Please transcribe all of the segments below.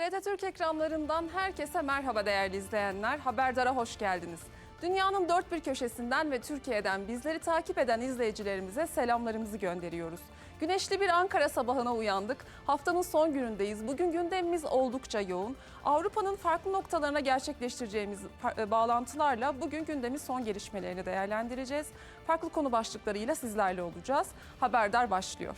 TRT Türk ekranlarından herkese merhaba değerli izleyenler. Haberdara hoş geldiniz. Dünyanın dört bir köşesinden ve Türkiye'den bizleri takip eden izleyicilerimize selamlarımızı gönderiyoruz. Güneşli bir Ankara sabahına uyandık. Haftanın son günündeyiz. Bugün gündemimiz oldukça yoğun. Avrupa'nın farklı noktalarına gerçekleştireceğimiz e, bağlantılarla bugün gündemin son gelişmelerini değerlendireceğiz. Farklı konu başlıklarıyla sizlerle olacağız. Haberdar başlıyor.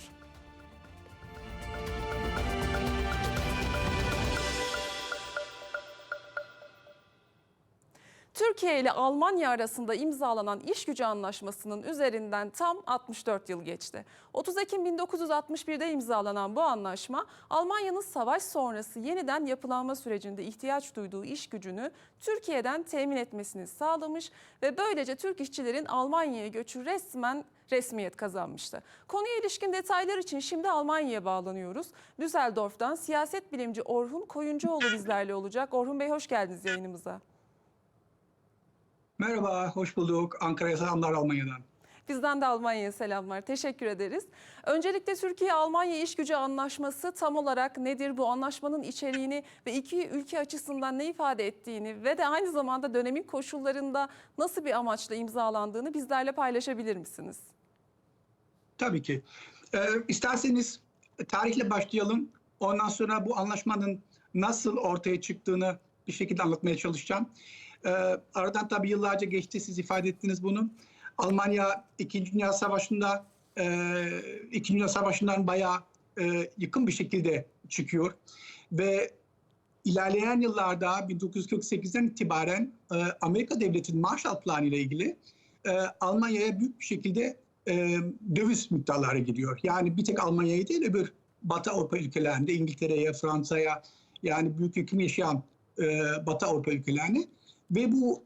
Türkiye ile Almanya arasında imzalanan iş gücü anlaşmasının üzerinden tam 64 yıl geçti. 30 Ekim 1961'de imzalanan bu anlaşma Almanya'nın savaş sonrası yeniden yapılanma sürecinde ihtiyaç duyduğu iş gücünü Türkiye'den temin etmesini sağlamış ve böylece Türk işçilerin Almanya'ya göçü resmen resmiyet kazanmıştı. Konuya ilişkin detaylar için şimdi Almanya'ya bağlanıyoruz. Düsseldorf'tan siyaset bilimci Orhun Koyuncuoğlu bizlerle olacak. Orhun Bey hoş geldiniz yayınımıza. Merhaba, hoş bulduk. Ankara'ya selamlar Almanya'dan. Bizden de Almanya'ya selamlar. Teşekkür ederiz. Öncelikle Türkiye-Almanya İş Gücü Anlaşması tam olarak nedir? Bu anlaşmanın içeriğini ve iki ülke açısından ne ifade ettiğini ve de aynı zamanda dönemin koşullarında nasıl bir amaçla imzalandığını bizlerle paylaşabilir misiniz? Tabii ki. Ee, isterseniz tarihle başlayalım. Ondan sonra bu anlaşmanın nasıl ortaya çıktığını bir şekilde anlatmaya çalışacağım. Ee, aradan tabii yıllarca geçti, siz ifade ettiniz bunu. Almanya İkinci Dünya Savaşı'nda, e, İkinci Dünya Savaşı'ndan bayağı e, yakın bir şekilde çıkıyor. Ve ilerleyen yıllarda 1948'den itibaren e, Amerika Devleti'nin Marshall Planı ile ilgili e, Almanya'ya büyük bir şekilde e, döviz miktarları gidiyor. Yani bir tek Almanya'ya değil öbür Batı Avrupa ülkelerinde İngiltere'ye, Fransa'ya yani büyük yıkım yaşayan e, Batı Avrupa ülkelerine ve bu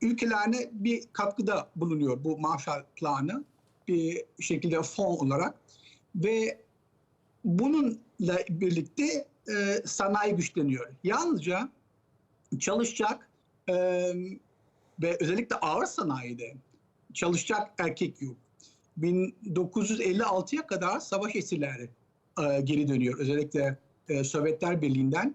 ülkelerine bir katkıda bulunuyor bu Marshall Planı bir şekilde fon olarak ve bununla birlikte e, sanayi güçleniyor. Yalnızca çalışacak e, ve özellikle ağır sanayide çalışacak erkek yok. 1956'ya kadar savaş esirleri e, geri dönüyor. Özellikle e, Sovyetler Birliği'nden.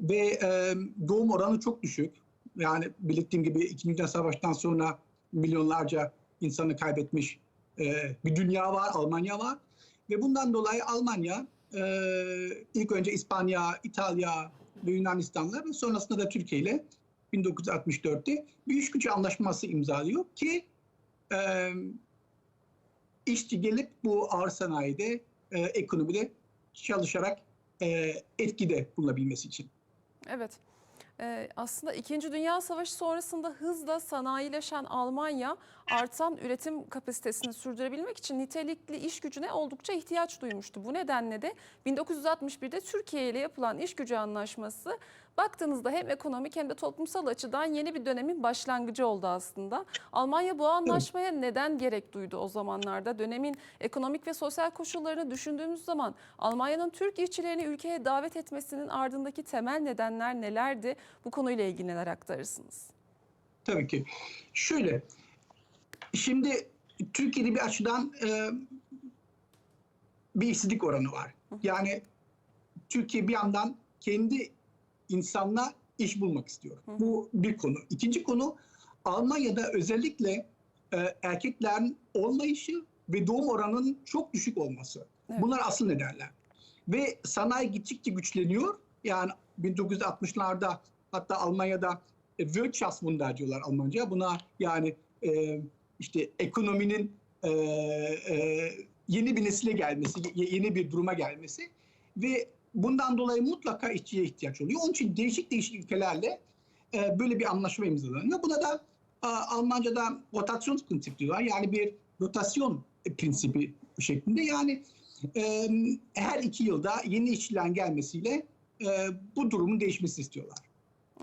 Ve e, doğum oranı çok düşük. Yani belirttiğim gibi İkinci Dünya Savaşı'ndan sonra milyonlarca insanı kaybetmiş e, bir dünya var, Almanya var. Ve bundan dolayı Almanya e, ilk önce İspanya, İtalya ve Yunanistan'la ve sonrasında da Türkiye ile 1964'te bir iş gücü anlaşması imzalıyor ki e, işçi gelip bu ağır sanayide, e, ekonomide çalışarak e, etkide bulunabilmesi için. Evet. Ee, aslında İkinci Dünya Savaşı sonrasında hızla sanayileşen Almanya artan üretim kapasitesini sürdürebilmek için nitelikli iş gücüne oldukça ihtiyaç duymuştu. Bu nedenle de 1961'de Türkiye ile yapılan iş gücü anlaşması baktığınızda hem ekonomik hem de toplumsal açıdan yeni bir dönemin başlangıcı oldu aslında. Almanya bu anlaşmaya neden gerek duydu o zamanlarda? Dönemin ekonomik ve sosyal koşullarını düşündüğümüz zaman Almanya'nın Türk işçilerini ülkeye davet etmesinin ardındaki temel nedenler nelerdi? Bu konuyla ilgili neler aktarırsınız? Tabii ki. Şöyle, şimdi Türkiye'de bir açıdan e, bir işsizlik oranı var. Yani Türkiye bir yandan kendi insanla iş bulmak istiyor. Bu bir konu. İkinci konu Almanya'da özellikle e, erkeklerin olmayışı ve doğum oranının çok düşük olması. Evet. Bunlar asıl nedenler. Ve sanayi gittikçe güçleniyor. Yani 1960'larda hatta Almanya'da e, Wirtschaftswunder diyorlar Almanca. Buna yani e, işte ekonominin e, e, yeni bir nesile gelmesi, ye- yeni bir duruma gelmesi ve bundan dolayı mutlaka işçiye ihtiyaç oluyor. Onun için değişik değişik ülkelerle e, böyle bir anlaşma imzalanıyor. Buna da a, Almanca'da rotasyonsprinzip diyorlar. Yani bir rotasyon prensibi şeklinde. Yani e, her iki yılda yeni işçilerin gelmesiyle e, bu durumun değişmesini istiyorlar.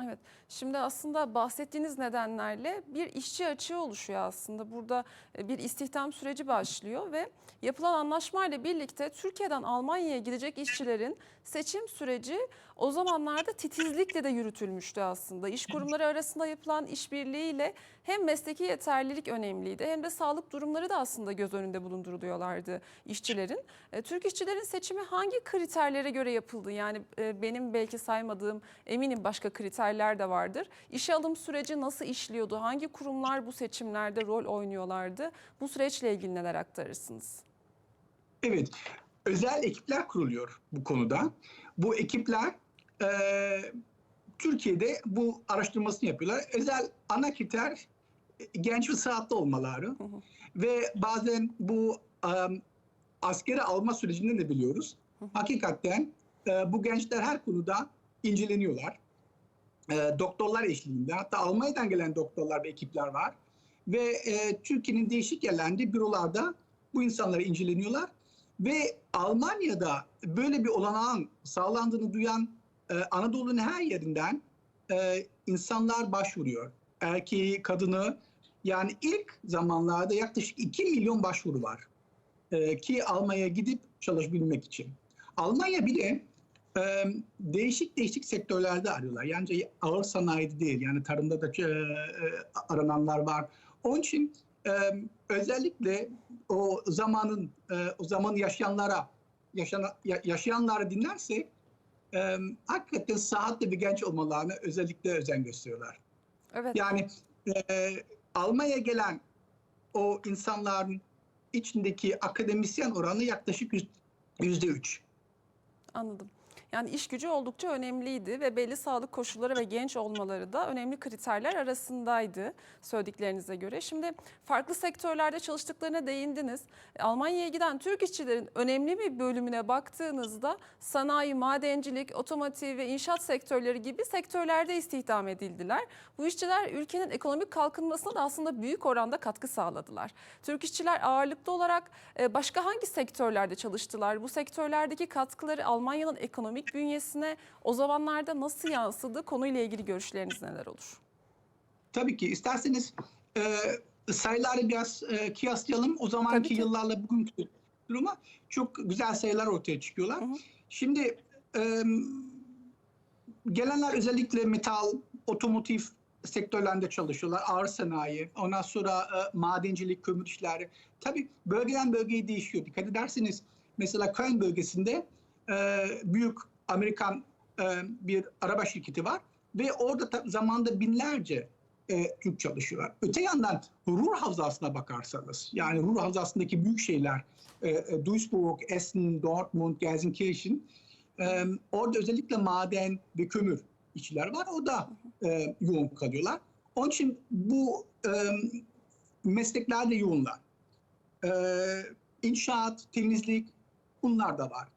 Evet. Şimdi aslında bahsettiğiniz nedenlerle bir işçi açığı oluşuyor aslında. Burada e, bir istihdam süreci başlıyor ve yapılan anlaşmayla birlikte Türkiye'den Almanya'ya gidecek işçilerin seçim süreci o zamanlarda titizlikle de yürütülmüştü aslında. İş kurumları arasında yapılan işbirliğiyle hem mesleki yeterlilik önemliydi hem de sağlık durumları da aslında göz önünde bulunduruluyorlardı işçilerin. E, Türk işçilerin seçimi hangi kriterlere göre yapıldı? Yani e, benim belki saymadığım eminim başka kriterler de vardır. İşe alım süreci nasıl işliyordu? Hangi kurumlar bu seçimlerde rol oynuyorlardı? Bu süreçle ilgili neler aktarırsınız? Evet, özel ekipler kuruluyor bu konuda. Bu ekipler e, Türkiye'de bu araştırmasını yapıyorlar. Özel ana kriter e, genç ve sıhhatli olmaları. hı. Ve bazen bu e, askeri alma sürecinde de biliyoruz. Hakikaten e, bu gençler her konuda inceleniyorlar. E, doktorlar eşliğinde, hatta Almanya'dan gelen doktorlar ve ekipler var. Ve e, Türkiye'nin değişik yerlerinde bürolarda bu insanlar inceleniyorlar. Ve Almanya'da böyle bir olanağın sağlandığını duyan e, Anadolu'nun her yerinden e, insanlar başvuruyor. Erkeği, kadını yani ilk zamanlarda yaklaşık 2 milyon başvuru var. E, ki Almanya'ya gidip çalışabilmek için. Almanya bir de değişik değişik sektörlerde arıyorlar. Yani ağır sanayide değil yani tarımda da e, arananlar var. Onun için e, özellikle o zamanın e, o zaman yaşayanlara yaşana, ya- yaşayanları dinlersek e, hakikaten sıhhatli bir genç olmalarına özellikle özen gösteriyorlar. Evet. Yani e, Almanya'ya gelen o insanların içindeki akademisyen oranı yaklaşık yüz- yüzde üç. Anladım. Yani iş gücü oldukça önemliydi ve belli sağlık koşulları ve genç olmaları da önemli kriterler arasındaydı söylediklerinize göre. Şimdi farklı sektörlerde çalıştıklarına değindiniz. Almanya'ya giden Türk işçilerin önemli bir bölümüne baktığınızda sanayi, madencilik, otomotiv ve inşaat sektörleri gibi sektörlerde istihdam edildiler. Bu işçiler ülkenin ekonomik kalkınmasına da aslında büyük oranda katkı sağladılar. Türk işçiler ağırlıklı olarak e, başka hangi sektörlerde çalıştılar? Bu sektörlerdeki katkıları Almanya'nın ekonomik bünyesine o zamanlarda nasıl yansıdı? Konuyla ilgili görüşleriniz neler olur? Tabii ki isterseniz e, sayıları biraz e, kıyaslayalım. O zamanki yıllarla bugünkü duruma çok güzel sayılar ortaya çıkıyorlar. Hı hı. Şimdi e, gelenler özellikle metal, otomotiv sektörlerinde çalışıyorlar. Ağır sanayi, ondan sonra e, madencilik, kömür işleri. Tabii bölgeden bölgeye değişiyor. Dikkat ederseniz mesela Köln bölgesinde e, büyük Amerikan e, bir araba şirketi var ve orada ta- zamanda binlerce e, Türk çalışıyorlar. Öte yandan Ruhr Havzası'na bakarsanız, yani Ruhr Havzası'ndaki büyük şehirler, e, e, Duisburg, Essen, Dortmund, Gelsenkirchen, e, orada özellikle maden ve kömür işçiler var. O da e, yoğun kalıyorlar. Onun için bu e, mesleklerde yoğunlar. E, inşaat, temizlik bunlar da var.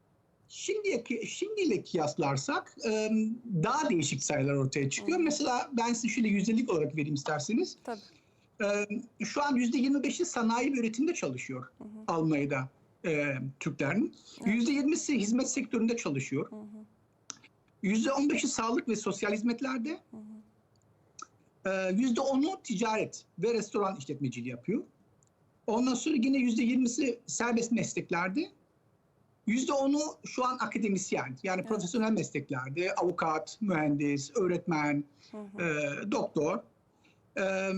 Şimdiye, şimdiyle kıyaslarsak e, daha değişik sayılar ortaya çıkıyor. Hı. Mesela ben size şöyle yüzdelik olarak vereyim isterseniz. Tabii. E, şu an yüzde 25'i sanayi ve üretimde çalışıyor Hı hı. Almanya'da e, Türklerin. Yüzde 20'si hizmet sektöründe çalışıyor. Yüzde 15'i sağlık ve sosyal hizmetlerde. Yüzde onu ticaret ve restoran işletmeciliği yapıyor. Ondan sonra yine yüzde yirmisi serbest mesleklerde. Yüzde onu şu an akademisyen yani Evet. profesyonel mesleklerde avukat, mühendis, öğretmen, Hı hı. e, doktor. Ee,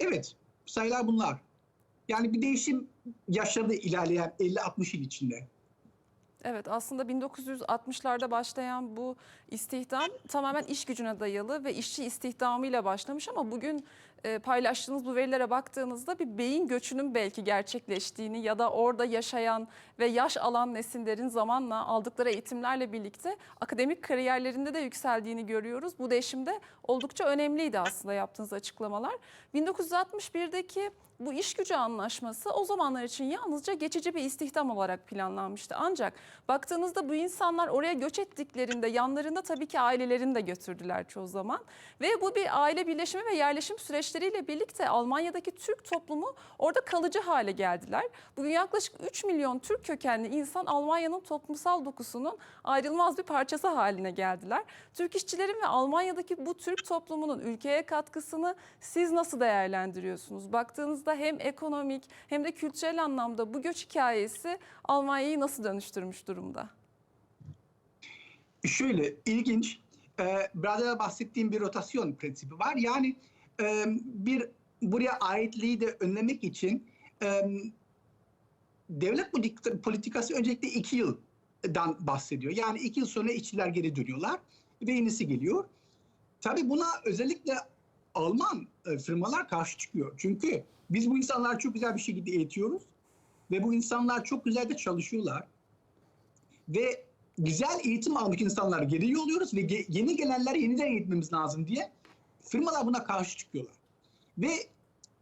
evet sayılar bunlar. Yani bir değişim yaşadı ilerleyen 50-60 yıl içinde. Evet aslında 1960'larda başlayan bu istihdam tamamen iş gücüne dayalı ve işçi istihdamıyla başlamış ama bugün e, paylaştığınız bu verilere baktığınızda bir beyin göçünün belki gerçekleştiğini ya da orada yaşayan ve yaş alan nesillerin zamanla aldıkları eğitimlerle birlikte akademik kariyerlerinde de yükseldiğini görüyoruz. Bu değişimde oldukça önemliydi aslında yaptığınız açıklamalar. 1961'deki bu iş gücü anlaşması o zamanlar için yalnızca geçici bir istihdam olarak planlanmıştı. Ancak baktığınızda bu insanlar oraya göç ettiklerinde yanlarında tabii ki ailelerini de götürdüler çoğu zaman. Ve bu bir aile birleşimi ve yerleşim süreçleriyle birlikte Almanya'daki Türk toplumu orada kalıcı hale geldiler. Bugün yaklaşık 3 milyon Türk kökenli insan Almanya'nın toplumsal dokusunun ayrılmaz bir parçası haline geldiler. Türk işçilerin ve Almanya'daki bu Türk toplumunun ülkeye katkısını siz nasıl değerlendiriyorsunuz? Baktığınızda hem ekonomik hem de kültürel anlamda bu göç hikayesi Almanya'yı nasıl dönüştürmüş durumda? Şöyle ilginç, e, biraz evvel bahsettiğim bir rotasyon prensibi var. Yani bir buraya aitliği de önlemek için e, devlet politika- politikası öncelikle iki yıldan bahsediyor. Yani iki yıl sonra işçiler geri dönüyorlar ve yenisi geliyor. Tabii buna özellikle Alman firmalar karşı çıkıyor. Çünkü biz bu insanları çok güzel bir şekilde eğitiyoruz ve bu insanlar çok güzel de çalışıyorlar. Ve güzel eğitim almış insanlar geri yolluyoruz ve yeni gelenleri yeniden eğitmemiz lazım diye firmalar buna karşı çıkıyorlar. Ve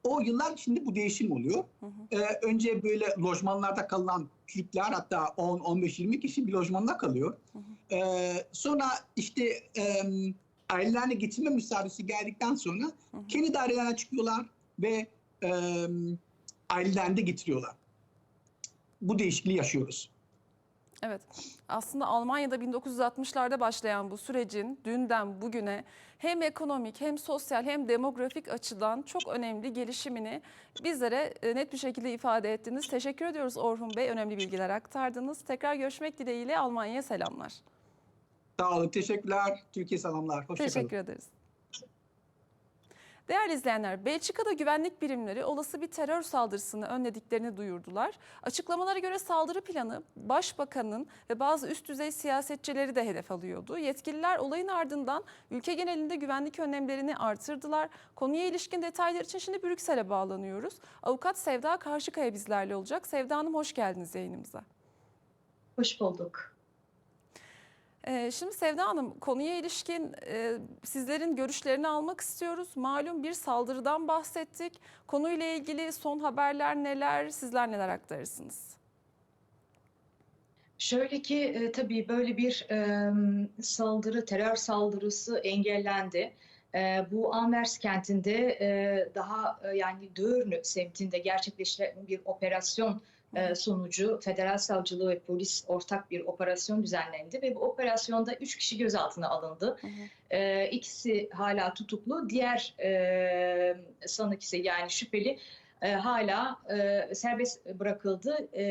o yıllar içinde bu değişim oluyor. Hı hı. Ee, önce böyle lojmanlarda kalan Türkler hatta 10, 15, 20 kişi bir lojmanda kalıyor. Hı Ee, sonra işte e, ailelerine getirme müsaadesi geldikten sonra Hı hı. kendi dairelerine çıkıyorlar ve e, ailelerine de getiriyorlar. Bu değişikliği yaşıyoruz. Evet. Aslında Almanya'da 1960'larda başlayan bu sürecin dünden bugüne hem ekonomik hem sosyal hem demografik açıdan çok önemli gelişimini bizlere e, net bir şekilde ifade ettiniz. Teşekkür ediyoruz Orhun Bey. Önemli bilgiler aktardınız. Tekrar görüşmek dileğiyle Almanya'ya selamlar. Sağ olun, teşekkürler. Türkiye selamlar. Hoşçakalın. Teşekkür ederiz. Değerli izleyenler, Belçika'da güvenlik birimleri olası bir terör saldırısını önlediklerini duyurdular. Açıklamalara göre saldırı planı başbakanın ve bazı üst düzey siyasetçileri de hedef alıyordu. Yetkililer olayın ardından ülke genelinde güvenlik önlemlerini artırdılar. Konuya ilişkin detaylar için şimdi Brüksel'e bağlanıyoruz. Avukat Sevda Karşıkaya bizlerle olacak. Sevda Hanım hoş geldiniz yayınımıza. Hoş bulduk. Ee, Şimdi Sevda Hanım konuya ilişkin e, sizlerin görüşlerini almak istiyoruz. Malum bir saldırıdan bahsettik. Konuyla ilgili son haberler neler, sizler neler aktarırsınız? Şöyle ki e, tabii böyle bir e, saldırı, terör saldırısı engellendi. Bu Anvers kentinde daha yani Dörnü semtinde gerçekleştirilen bir operasyon sonucu federal savcılığı ve polis ortak bir operasyon düzenlendi ve bu operasyonda üç kişi gözaltına alındı. Hı hı. İkisi hala tutuklu, diğer e, sanıkisi yani şüpheli e, hala e, serbest bırakıldı e,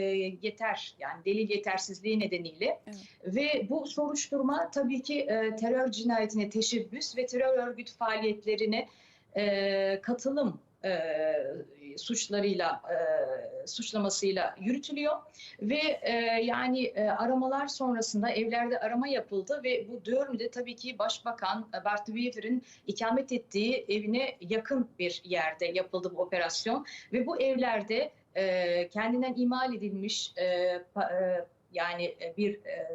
yeter yani delil yetersizliği nedeniyle Evet. ve bu soruşturma tabii ki e, terör cinayetine teşebbüs ve terör örgütü faaliyetlerine e, katılım e, suçlarıyla e, suçlamasıyla yürütülüyor. Ve e, yani e, aramalar sonrasında evlerde arama yapıldı ve bu Dörn'de tabii ki Başbakan Bart de Wever'in ikamet ettiği evine yakın bir yerde yapıldı bu operasyon. Ve bu evlerde e, kendinden imal edilmiş e, pa- e, yani e, bir e,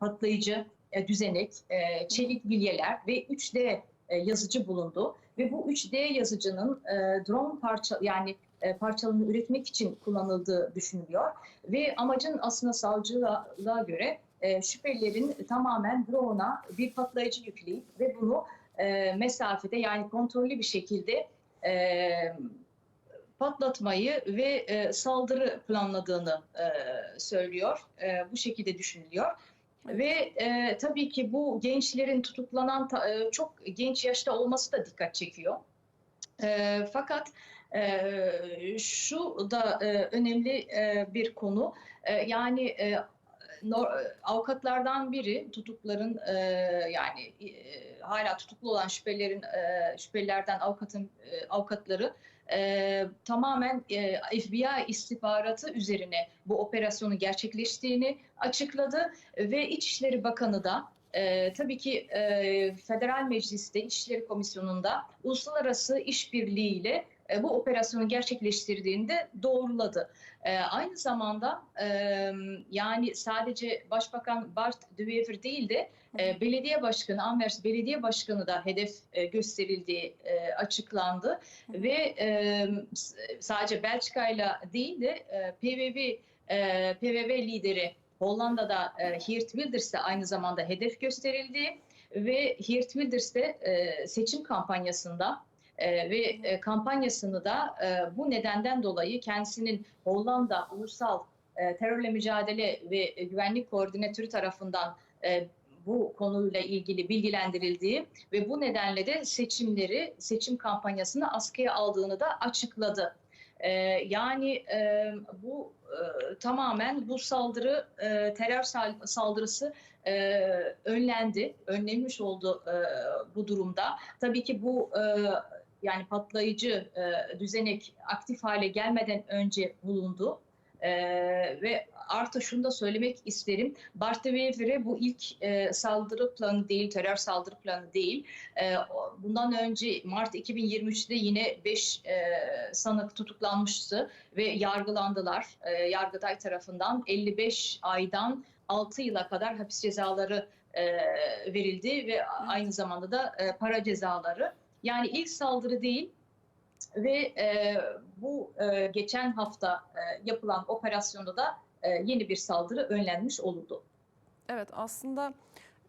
patlayıcı e, düzenek, e, çelik bilyeler ve 3D e, yazıcı bulundu ve bu 3D yazıcının e, drone parça yani e, parçalarını üretmek için kullanıldığı düşünülüyor ve amacın aslında savcılığa göre e, şüphelilerin tamamen drone'a bir patlayıcı yükleyip ve bunu e, mesafede yani kontrollü bir şekilde e, patlatmayı ve e, saldırı planladığını e, söylüyor. E, bu şekilde düşünülüyor. Ve e, tabii ki bu gençlerin tutuklanan ta- e, çok genç yaşta olması da dikkat çekiyor. E, fakat e, şu da e, önemli e, bir konu. E, yani e, nor- avukatlardan biri tutukların e, yani e, hala tutuklu olan şüphelerin e, şüphelilerden avukatın e, avukatları e, tamamen e, FBI istihbaratı üzerine bu operasyonu gerçekleştiğini açıkladı ve İçişleri Bakanı da e, tabii ki e, Federal Meclis'te İçişleri Komisyonu'nda uluslararası işbirliğiyle e, bu operasyonu gerçekleştirdiğini de doğruladı. E, aynı zamanda e, yani sadece Başbakan Bart de Wever değil de e, belediye başkanı, Anvers belediye başkanı da hedef e, gösterildiği e, açıklandı. Hı. Ve e, sadece Belçika'yla değil de e, PVV, e, PVV lideri Hollanda'da e, Geert Wilders de aynı zamanda hedef gösterildi. Ve Geert Wilders de e, seçim kampanyasında e, ve e, kampanyasını da e, bu nedenden dolayı kendisinin Hollanda Ulusal e, Terörle Mücadele ve e, Güvenlik Koordinatörü tarafından e, bu konuyla ilgili bilgilendirildiği ve bu nedenle de seçimleri, seçim kampanyasını askıya aldığını da açıkladı. E, yani e, bu e, tamamen bu saldırı, e, terör sal- saldırısı önlendi, önlenmiş oldu bu durumda. Tabii ki bu yani patlayıcı e, düzenek aktif hale gelmeden önce bulundu. E, ve artı şunu da söylemek isterim. Bartevevre bu ilk e, saldırı planı değil, terör saldırı planı değil. E, bundan önce Mart 2023'te yine 5 sanık tutuklanmıştı ve yargılandılar. E, Yargıtay tarafından 55 aydan 6 yıla kadar hapis cezaları e, verildi ve aynı zamanda da e, para cezaları. Yani ilk saldırı değil ve e, bu e, geçen hafta e, yapılan operasyonda da e, yeni bir saldırı önlenmiş olundu. Evet aslında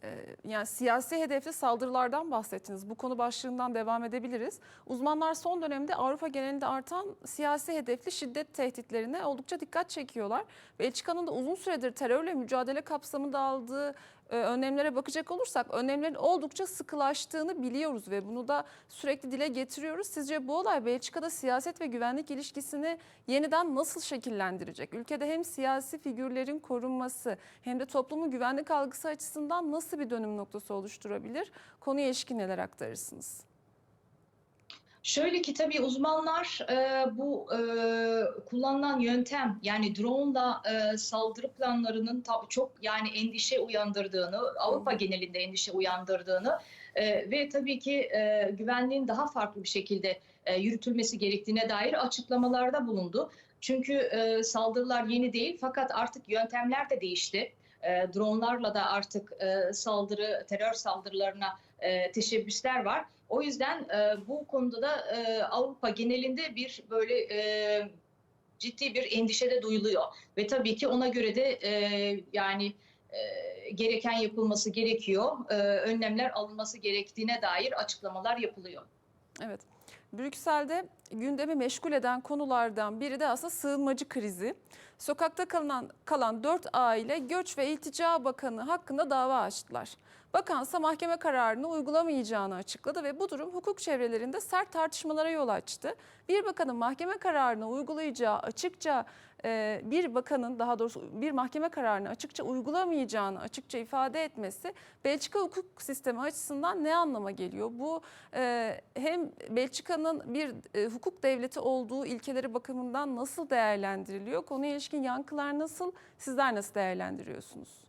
e, yani siyasi hedefli saldırılardan bahsettiniz. Bu konu başlığından devam edebiliriz. Uzmanlar son dönemde Avrupa genelinde artan siyasi hedefli şiddet tehditlerine oldukça dikkat çekiyorlar. Belçika'nın da uzun süredir terörle mücadele kapsamında aldığı e, önlemlere bakacak olursak önlemlerin oldukça sıkılaştığını biliyoruz ve bunu da sürekli dile getiriyoruz. Sizce bu olay Belçika'da siyaset ve güvenlik ilişkisini yeniden nasıl şekillendirecek? Ülkede hem siyasi figürlerin korunması hem de toplumun güvenlik algısı açısından nasıl bir dönüm noktası oluşturabilir? Konuya ilişkin neler aktarırsınız? Şöyle ki tabii uzmanlar e, bu e, kullanılan yöntem yani drone'la e, saldırı planlarının ta- çok yani endişe uyandırdığını, Avrupa genelinde endişe uyandırdığını e, ve tabii ki e, güvenliğin daha farklı bir şekilde e, yürütülmesi gerektiğine dair açıklamalarda bulundu. Çünkü e, saldırılar yeni değil fakat artık yöntemler de değişti. E, drone'larla da artık e, saldırı, terör saldırılarına e, teşebbüsler var. O yüzden e, bu konuda da e, Avrupa genelinde bir böyle e, ciddi bir endişe de duyuluyor ve tabii ki ona göre de e, yani e, gereken yapılması gerekiyor, e, önlemler alınması gerektiğine dair açıklamalar yapılıyor. Evet. Brüksel'de gündemi meşgul eden konulardan biri de aslında sığınmacı krizi. Sokakta kalan, kalan 4 aile Göç ve İltica Bakanı hakkında dava açtılar. Bakansa mahkeme kararını uygulamayacağını açıkladı ve bu durum hukuk çevrelerinde sert tartışmalara yol açtı. Bir bakanın mahkeme kararını uygulayacağı açıkça e, bir bakanın daha doğrusu bir mahkeme kararını açıkça uygulamayacağını açıkça ifade etmesi Belçika hukuk sistemi açısından ne anlama geliyor? Bu e, hem Belçika'nın bir e, hukuk devleti olduğu ilkeleri bakımından nasıl değerlendiriliyor? Konuya ilişkin yankılar nasıl? Sizler nasıl değerlendiriyorsunuz?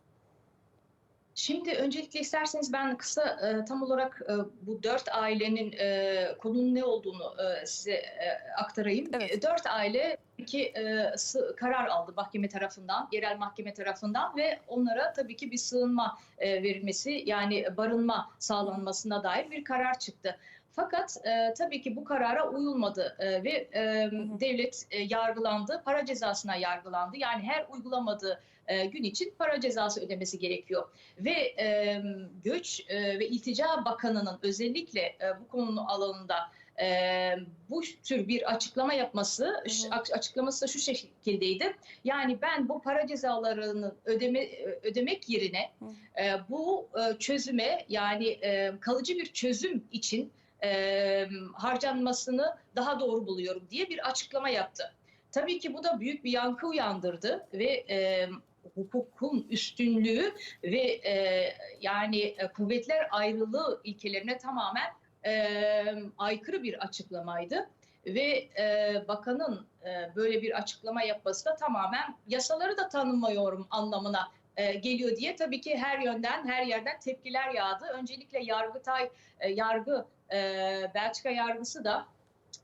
Şimdi öncelikle isterseniz ben kısa e, tam olarak e, bu dört ailenin e, konunun ne olduğunu e, size e, aktarayım. Evet. E, Dört aile ki e, karar aldı mahkeme tarafından, yerel mahkeme tarafından ve onlara tabii ki bir sığınma e, verilmesi yani barınma sağlanmasına dair bir karar çıktı. Fakat e, tabii ki bu karara uyulmadı e, ve e, devlet e, yargılandı, para cezasına yargılandı. Yani her uygulamadığı e, gün için para cezası ödemesi gerekiyor ve e, Göç e, ve İltica Bakanı'nın özellikle e, bu konunun alanında e, bu tür bir açıklama yapması, aç- açıklaması da şu şekildeydi. Yani ben bu para cezalarını ödeme e, ödemek yerine e, bu e, çözüme yani e, kalıcı bir çözüm için e, harcanmasını daha doğru buluyorum diye bir açıklama yaptı. Tabii ki bu da büyük bir yankı uyandırdı ve e, hukukun üstünlüğü ve e, yani e, kuvvetler ayrılığı ilkelerine tamamen e, aykırı bir açıklamaydı. Ve e, bakanın e, böyle bir açıklama yapması da tamamen yasaları da tanımıyorum anlamına e, geliyor diye tabii ki her yönden her yerden tepkiler yağdı. Öncelikle Yargıtay e, yargı e, Belçika yargısı da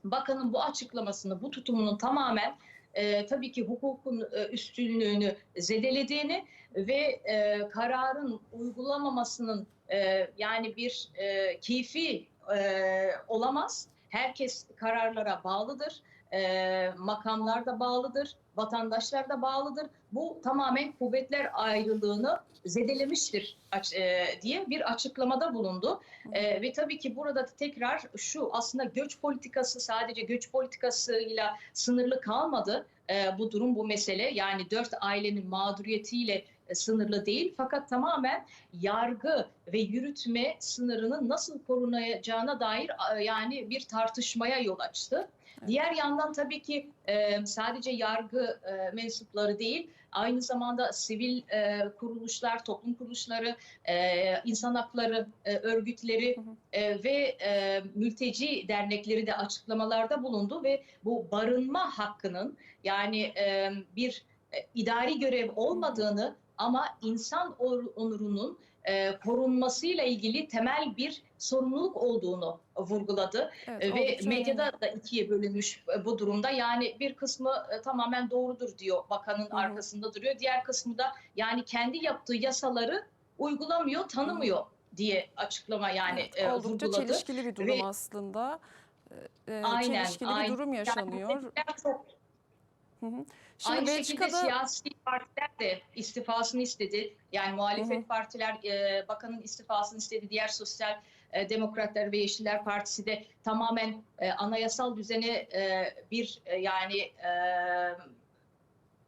bakanın bu açıklamasını, bu tutumunun tamamen e, tabii ki hukukun e, üstünlüğünü zedelediğini ve e, kararın uygulamamasının e, yani bir e, keyfi e, olamaz. Herkes kararlara bağlıdır. E, makamlar da bağlıdır, vatandaşlar da bağlıdır. Bu tamamen kuvvetler ayrılığını zedelemiştir e, diye bir açıklamada bulundu. E, ve tabii ki burada tekrar şu aslında göç politikası sadece göç politikasıyla sınırlı kalmadı. E, bu durum bu mesele yani dört ailenin mağduriyetiyle sınırlı değil. Fakat tamamen yargı ve yürütme sınırının nasıl korunacağına dair e, yani bir tartışmaya yol açtı. Diğer yandan tabii ki e, sadece yargı e, mensupları değil, aynı zamanda sivil e, kuruluşlar, toplum kuruluşları, e, insan hakları e, örgütleri e, ve e, mülteci dernekleri de açıklamalarda bulundu ve bu barınma hakkının yani e, bir e, idari görev olmadığını ama insan onurunun e, korunmasıyla ilgili temel bir sorumluluk olduğunu vurguladı. Evet, E, Ve oldukça medyada önemli. da ikiye bölünmüş e, bu durumda. Yani bir kısmı e, tamamen doğrudur diyor, bakanın hı. arkasında duruyor. Diğer kısmı da yani kendi yaptığı yasaları uygulamıyor, tanımıyor diye açıklama yani Evet, e, oldukça vurguladı. çelişkili bir durum Ve- aslında. Ee, Aynen, çelişkili aynen. bir durum Yani yaşanıyor. tepkiler çok Hı hı. Şimdi Aynı Belçika'da şekilde siyasi partiler de istifasını istedi. Yani muhalefet Hı hı. partiler e, bakanın istifasını istedi. Diğer sosyal e, demokratlar ve Yeşiller Partisi de tamamen e, anayasal düzene e, bir e, yani e,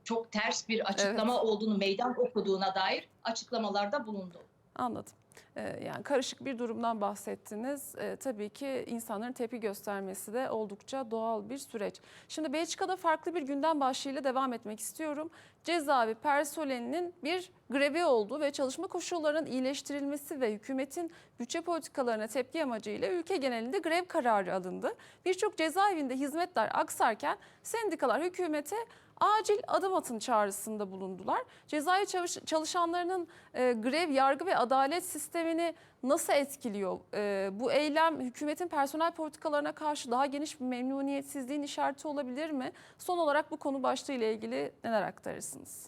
çok ters bir açıklama Evet. olduğunu meydan okuduğuna dair açıklamalarda bulundu. Anladım. Ee, Yani karışık bir durumdan bahsettiniz. Ee, tabii ki insanların tepki göstermesi de oldukça doğal bir süreç. Şimdi Belçika'da farklı bir gündem başlığıyla devam etmek istiyorum. Cezaevi personelinin bir grevi olduğu ve çalışma koşullarının iyileştirilmesi ve hükümetin bütçe politikalarına tepki amacıyla ülke genelinde grev kararı alındı. Birçok cezaevinde hizmetler aksarken sendikalar hükümete acil adım atın çağrısında bulundular. Cezaevi çalış- çalışanlarının e, grev, yargı ve adalet sistemini nasıl etkiliyor? E, bu eylem hükümetin personel politikalarına karşı daha geniş bir memnuniyetsizliğin işareti olabilir mi? Son olarak bu konu başlığı ile ilgili neler aktarırsınız?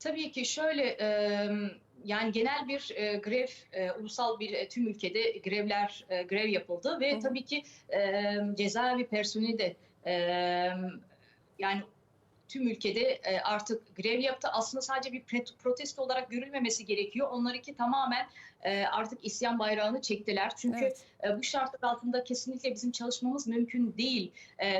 Tabii ki şöyle e, yani genel bir e, grev, e, ulusal bir e, tüm ülkede grevler e, grev yapıldı ve hı. tabii ki e, cezaevi personeli de e, yani tüm ülkede e, artık grev yaptı. Aslında sadece bir protesto olarak görülmemesi gerekiyor. Onlarınki tamamen e, artık isyan bayrağını çektiler. Çünkü Evet. e, bu şartlar altında kesinlikle bizim çalışmamız mümkün değil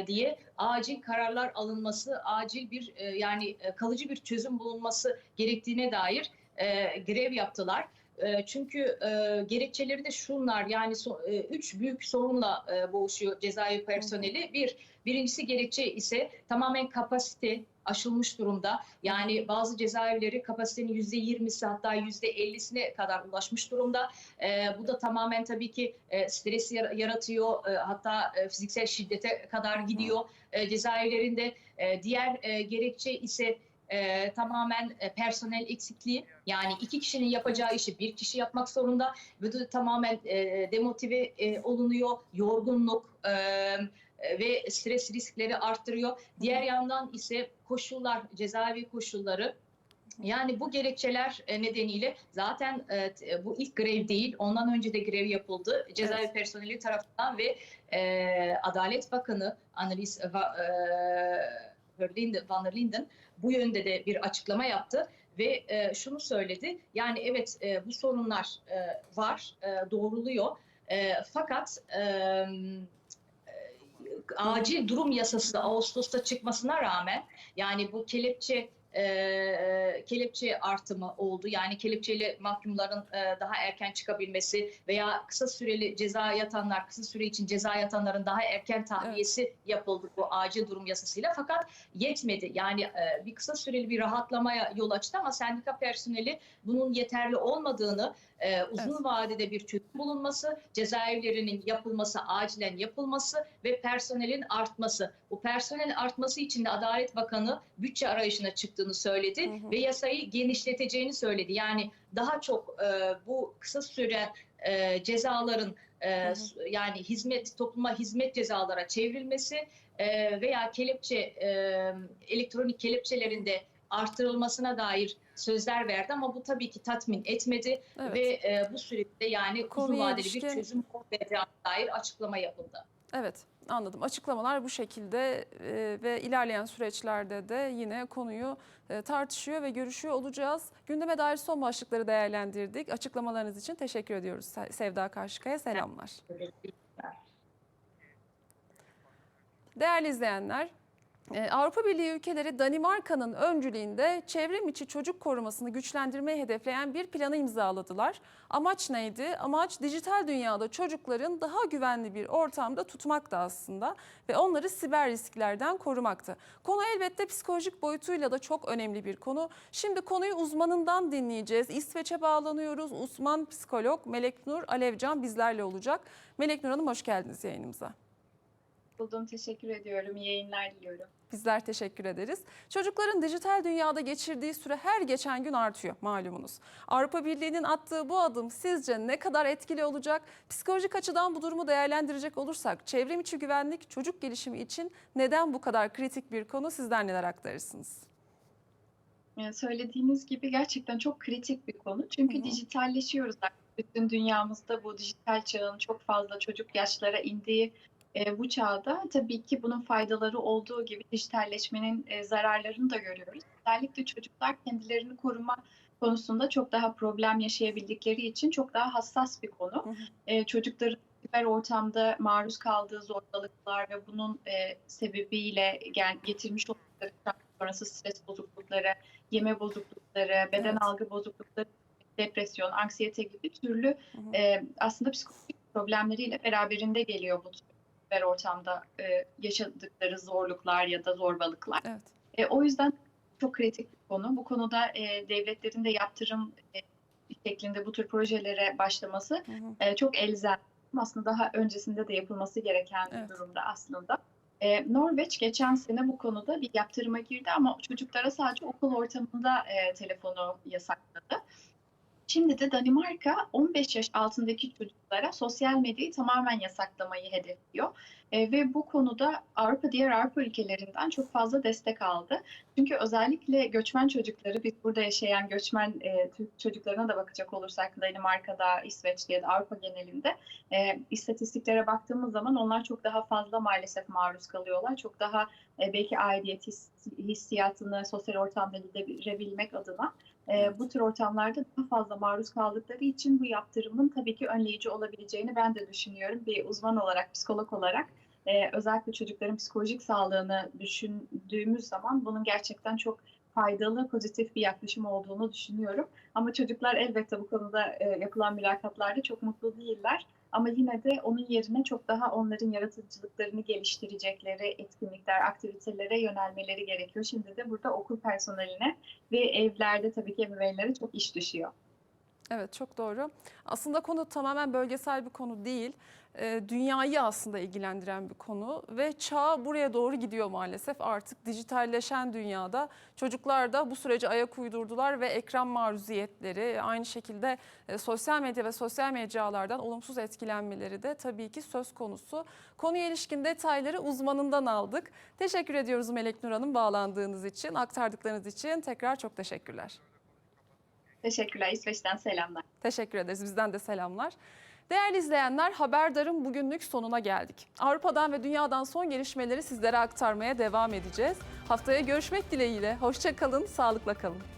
diye acil kararlar alınması, acil bir yani kalıcı bir çözüm bulunması gerektiğine dair grev yaptılar. Çünkü e, gerekçeleri de şunlar yani so- e, üç büyük sorunla e, boğuşuyor cezaevi personeli. Bir, birincisi gerekçe ise tamamen kapasite aşılmış durumda. Yani bazı cezaevleri kapasitenin yüzde yirmisi hatta yüzde ellisine kadar ulaşmış durumda. E, bu da tamamen tabii ki e, stres yar- yaratıyor. E, hatta e, fiziksel şiddete kadar gidiyor e, cezaevlerinde. E, diğer e, gerekçe ise e, tamamen e, personel eksikliği. Yani iki kişinin yapacağı işi bir kişi yapmak zorunda. Bu da tamamen e, demotive e, olunuyor. Yorgunluk e, ve stres riskleri arttırıyor. Diğer yandan ise koşullar, cezaevi koşulları yani bu gerekçeler e, nedeniyle zaten e, bu ilk grev değil, ondan önce de grev yapıldı. Cezaevi Evet. personeli tarafından ve e, Adalet Bakanı Annelies e, Van der Linden bu yönde de bir açıklama yaptı ve e, şunu söyledi. Yani evet e, bu sorunlar e, var, e, doğruluyor. E, fakat e, e, acil durum yasası Ağustos'ta çıkmasına rağmen yani bu kelepçe e, kelepçe artımı oldu. Yani kelepçeli mahkumların e, daha erken çıkabilmesi veya kısa süreli ceza yatanlar, kısa süre için ceza yatanların daha erken tahliyesi yapıldı bu acil durum yasasıyla. Fakat yetmedi. Yani e, bir kısa süreli bir rahatlamaya yol açtı ama sendika personeli bunun yeterli olmadığını, e, uzun Evet. vadede bir çözüm bulunması, cezaevlerinin yapılması, acilen yapılması ve personelin artması. Bu personel artması için de Adalet Bakanı bütçe arayışına çıktığını söyledi Hı hı. ve yasayı genişleteceğini söyledi. Yani daha çok e, bu kısa süre e, cezaların e, yani hizmet topluma hizmet cezalara çevrilmesi e, veya kelepçe e, elektronik kelepçelerinde artırılmasına dair sözler verdi ama bu tabii ki tatmin etmedi Evet. ve e, bu süreçte yani uzun Konuya vadeli ilişkin- bir çözüm olmayacağına dair açıklama yapıldı. Evet anladım. Açıklamalar bu şekilde e, ve ilerleyen süreçlerde de yine konuyu e, tartışıyor ve görüşüyor olacağız. Gündeme dair son başlıkları değerlendirdik. Açıklamalarınız için teşekkür ediyoruz Se- Sevda Karşıkaya. Selamlar. Değerli izleyenler, Avrupa Birliği ülkeleri Danimarka'nın öncülüğünde çevrim içi çocuk korumasını güçlendirmeyi hedefleyen bir planı imzaladılar. Amaç neydi? Amaç dijital dünyada çocukların daha güvenli bir ortamda tutmaktı aslında ve onları siber risklerden korumaktı. Konu elbette psikolojik boyutuyla da çok önemli bir konu. Şimdi konuyu uzmanından dinleyeceğiz. İsveç'e bağlanıyoruz. Uzman psikolog Melek Nur Alevcan bizlerle olacak. Melek Nur Hanım hoş geldiniz yayınımıza. Buldum. Teşekkür ediyorum. İyi yayınlar diliyorum. Bizler teşekkür ederiz. Çocukların dijital dünyada geçirdiği süre her geçen gün artıyor malumunuz. Avrupa Birliği'nin attığı bu adım sizce ne kadar etkili olacak? Psikolojik açıdan bu durumu değerlendirecek olursak çevrim içi güvenlik çocuk gelişimi için neden bu kadar kritik bir konu sizler neler aktarırsınız? Söylediğiniz gibi gerçekten çok kritik bir konu. Çünkü hı. dijitalleşiyoruz artık. Bütün dünyamızda bu dijital çağın çok fazla çocuk yaşlara indiği e, bu çağda tabii ki bunun faydaları olduğu gibi dijitalleşmenin e, zararlarını da görüyoruz. Özellikle çocuklar kendilerini koruma konusunda çok daha problem yaşayabildikleri için çok daha hassas bir konu. Hı hı. E, çocukların siber ortamda maruz kaldığı zorbalıklar ve bunun e, sebebiyle gel, getirmiş oldukları sonrası stres bozuklukları, yeme bozuklukları, beden Evet. algı bozuklukları, depresyon, anksiyete gibi türlü Hı hı. e, aslında psikolojik problemleriyle beraberinde geliyor bu siber ortamda e, yaşadıkları zorluklar ya da zorbalıklar. Evet. E, o yüzden çok kritik bir konu. Bu konuda e, devletlerin de yaptırım e, şeklinde bu tür projelere başlaması Hı hı. e, çok elzem. Aslında daha öncesinde de yapılması gereken Evet. bir durumda aslında. E, Norveç geçen sene bu konuda bir yaptırıma girdi ama çocuklara sadece okul ortamında e, telefonu yasakladı. Şimdi de Danimarka 15 yaş altındaki çocuklara sosyal medyayı tamamen yasaklamayı hedefliyor. E, ve bu konuda Avrupa diğer Avrupa ülkelerinden çok fazla destek aldı. Çünkü özellikle göçmen çocukları, biz burada yaşayan göçmen e, Türk çocuklarına da bakacak olursak Danimarka'da, İsveç'te ya da Avrupa genelinde e, istatistiklere baktığımız zaman onlar çok daha fazla maalesef maruz kalıyorlar. Çok daha e, belki aidiyet his- hissiyatını sosyal ortamda giderebilmek adına e, bu tür ortamlarda daha fazla maruz kaldıkları için bu yaptırımın tabii ki önleyici olabileceğini ben de düşünüyorum. Bir uzman olarak, psikolog olarak e, özellikle çocukların psikolojik sağlığını düşündüğümüz zaman bunun gerçekten çok faydalı, pozitif bir yaklaşım olduğunu düşünüyorum. Ama çocuklar elbette bu konuda e, yapılan mülakatlarda çok mutlu değiller. Ama yine de onun yerine çok daha onların yaratıcılıklarını geliştirecekleri etkinlikler, aktivitelere yönelmeleri gerekiyor. Şimdi de burada okul personeline ve evlerde tabii ki ebeveynlere çok iş düşüyor. Evet çok doğru. Aslında konu tamamen bölgesel bir konu değil. Ee, Dünyayı aslında ilgilendiren bir konu ve çağ buraya doğru gidiyor maalesef. Artık dijitalleşen dünyada çocuklar da bu sürece ayak uydurdular ve ekran maruziyetleri aynı şekilde e, sosyal medya ve sosyal mecralardan olumsuz etkilenmeleri de tabii ki söz konusu. Konuya ilişkin detayları uzmanından aldık. Teşekkür ediyoruz Melek Nur Hanım bağlandığınız için, aktardıklarınız için tekrar çok teşekkürler. Teşekkürler. İsveç'ten selamlar. Teşekkür ederiz. Bizden de selamlar. Değerli izleyenler, Haberdar'ın bugünlük sonuna geldik. Avrupa'dan ve dünyadan son gelişmeleri sizlere aktarmaya devam edeceğiz. Haftaya görüşmek dileğiyle. Hoşça kalın, sağlıkla kalın.